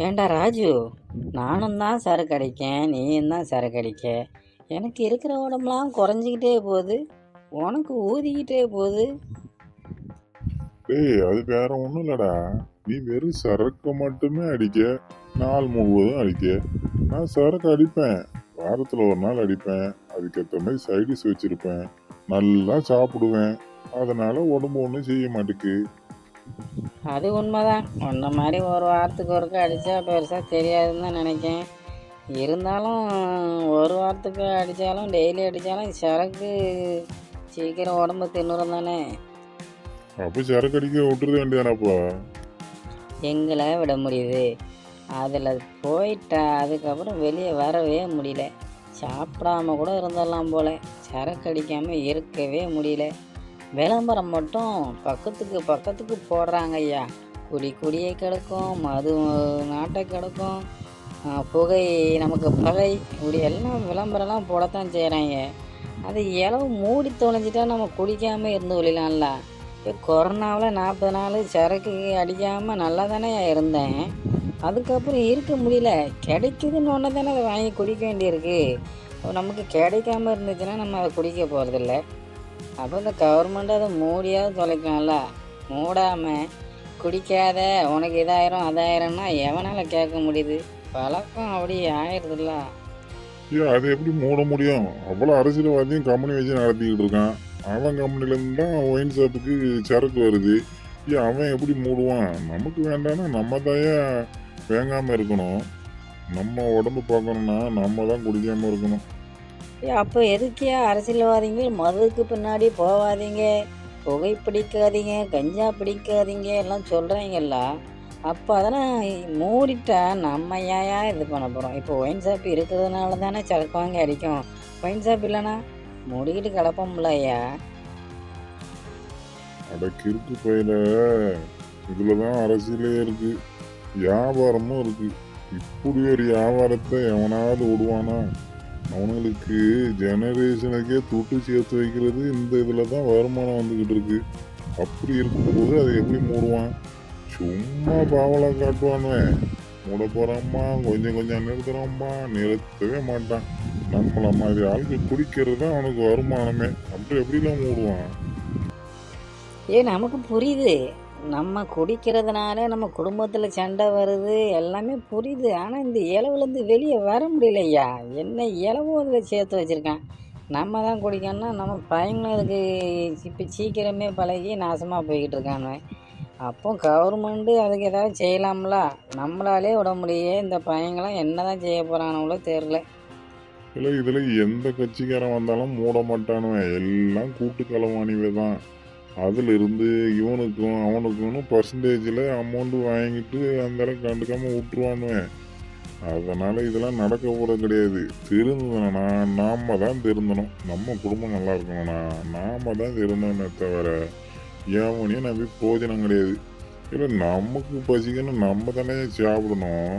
ஏண்டா ராஜு? நானும் தான் சரக்கு அடிக்கேன் நீயும் தான் சரக்கு அடிக்க. எனக்கு இருக்கிற உடம்புலாம் குறைஞ்சிக்கிட்டே போகுது. உனக்கு ஊதிக்கிட்டே போகுது. ஏய் அது வேற ஒன்றும் இல்லடா. நீ வெறும் சரக்கு மட்டுமே அடிக்க நாள் முழுவதும் அடிக்க. நான் சரக்கு அடிப்பேன். வாரத்தில் ஒரு நாள் அடிப்பேன். அதுக்கேற்ற மாதிரி சைடிஸ் வச்சிருப்பேன். நல்லா சாப்பிடுவேன். அதனால் உடம்பு ஒன்றும் செய்ய மாட்டேக்கு. அது உண்மைதான். உன்ன மாதிரி ஒரு வாரத்துக்கு ஒருக்கா அடித்தா பெருசாக தெரியாதுன்னு தான் நினைக்கேன் இருந்தாலும் ஒரு வாரத்துக்கு அடித்தாலும் டெய்லி அடித்தாலும் சரக்கு சீக்கிரம் உடம்பு தின்னுரும் தானே. அப்போ சரக்கு அடிக்க விட்டுருத வேண்டியதானப்பா? எங்களை விட முடியுது. அதில் போயிட்டா அதுக்கப்புறம் வெளியே வரவே முடியல. சாப்பிடாம கூட இருந்துடலாம் போல. சரக்கு அடிக்காமல் இருக்கவே முடியல. விளம்பரம் மட்டும் பக்கத்துக்கு பக்கத்துக்கு போடுறாங்க ஐயா. குடி குடியை கிடக்கும் மது நாட்டை கிடக்கும் புகை நமக்கு பகை இப்படி எல்லாம் விளம்பரம்லாம் போடத்தான் செய்கிறாங்க அது இளவு மூடி தொலைஞ்சிட்டா நம்ம குடிக்காமல் இருந்து ஒழிலாம்ல இப்போ கொரோனாவில் நாற்பது நாள் சரக்கு அடிக்காமல் நல்லா தானே இருந்தேன். அதுக்கப்புறம் இருக்க முடியல. கிடைக்குதுன்னு ஒன்று தானே அதை வாங்கி குடிக்க வேண்டியிருக்கு. நமக்கு கிடைக்காம இருந்துச்சுன்னா நம்ம அதை குடிக்க போகிறதில்ல அப்போ இந்த கவர்மெண்ட் அதை மூடியாவது தொலைக்கலாம்ல மூடாமல் குடிக்காத உனக்கு இதாயிரம் அதாயிரம்னா எவனால் கேட்க முடியுது? பழக்கம் அப்படி ஆயிடுதுல்ல ஐயோ அதை எப்படி மூட முடியும்? அவ்வளோ அரசியல்வாதியும் கம்பெனி வச்சு நடத்திக்கிட்டு இருக்கான். அவன் கம்பெனிலேருந்து தான் ஒயின் ஷாப்புக்கு சரக்கு வருது. ஐயா அவன் எப்படி மூடுவான்? நமக்கு வேண்டாம்னா நம்ம தாயா வேங்காமல் இருக்கணும். நம்ம உடம்பு பார்க்கணுன்னா நம்ம தான் குடிக்காமல் இருக்கணும். அப்போ எதுக்கியா அரசியல்வாதிகள் மதுவுக்கு பின்னாடி போகாதீங்க புகை பிடிக்காதீங்க கஞ்சா பிடிக்காதீங்க எல்லாம் சொல்கிறாங்கல்ல அப்போ அதெல்லாம் மூடிட்டா நம்ம ஏயா இது பண்ண போகிறோம் இப்போ ஒயின் ஷாப் இருக்கிறதுனால தானே சரக்குவாங்க அடிக்கும் ஒயின் ஷாப் இல்லைன்னா மூடிக்கிட்டு கிடப்போம்ல ஐயா. அட கிறுக்கு பையில. இதில் தான் அரசியலே இருக்குது வியாபாரமும் இருக்குது இப்படி ஒரு வியாபாரத்தை எவனாவது விடுவானா அவனுங்களுக்கு ஜெனரேஷனுக்கே துட்டு சேர்த்து வைக்கிறது இந்த இதில் தான் வருமானம் வந்துக்கிட்டு இருக்கு. அப்படி இருக்கும்போது அதை எப்படி மூடுவான்? சும்மா பாவலம் காட்டுவானுவேன் மூட போகிறாம்மா கொஞ்சம் கொஞ்சம் நிறுத்துறாம்மா நிறுத்தவே மாட்டான். நம்மள மாதிரி ஆளுக்கு குடிக்கிறது தான் அவனுக்கு வருமானமே. அப்படி எப்படிலாம் மூடுவான்? ஏ நமக்கு புரியுது. நம்ம குடிக்கிறதுனால நம்ம குடும்பத்தில் சண்டை வருது எல்லாமே புரியுது. ஆனால் இந்த இலவுலேருந்து வெளியே வர முடியலையா? என்ன இலவோ அதில் சேர்த்து வச்சுருக்கான். நம்ம தான் குடிக்கணும்னா நம்ம பையங்களும் அதுக்கு இப்போ சீக்கிரமே பழகி நாசமாக போய்கிட்டு இருக்காங்க அப்போ கவர்மெண்ட்டு அதுக்கு ஏதாவது செய்யலாம்ல? நம்மளாலே விட முடியே இந்த பையங்களாம் என்ன தான் செய்ய போகிறானுங்களோ தெரில இல்லை இதில் எந்த கட்சிக்காரன் வந்தாலும் மூட மாட்டானுவன். எல்லாம் கூட்டு களவாணிவே தான் அதில் இருந்து இவனுக்கும் அவனுக்கும்னு பர்சன்டேஜில் அமௌண்ட்டு வாங்கிட்டு அந்த கண்டுக்காமல் விட்டுருவானுவேன் அதனால் இதெல்லாம் நடக்க போகிறது கிடையாது. திருந்தணும்னா நாம் தான் திருந்தணும் நம்ம குடும்பம் நல்லா இருக்கணும்னா நாம் தான் திருந்தணுமே தவிர ஏவனையும் நம்பி போஜனம் கிடையாது. இல்லை நமக்கு பசிக்கணும் நம்ம தானே சாப்பிடணும்.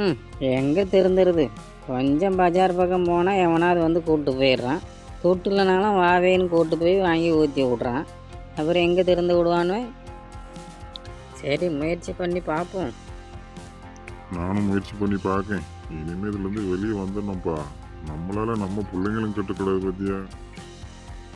ம் எங்கே திருந்துருது கொஞ்சம் பஜார் பக்கம் போனால் எவனாவது வந்து கூப்பிட்டு போயிடுறான். கூப்பிட்டுலனாலும் வாவேன்னு கூட்டு போய் வாங்கி ஊற்றி விட்றான். அப்புறம் எங்கே திறந்து விடுவானு சரி முயற்சி பண்ணி பார்ப்போம் நானும் முயற்சி பண்ணி பார்க்கேன் இனிமேல் இதுலேருந்து வெளியே வந்துடணும்ப்பா நம்மளால நம்ம பிள்ளைங்களும் கட்டுக்கூடாது பற்றியா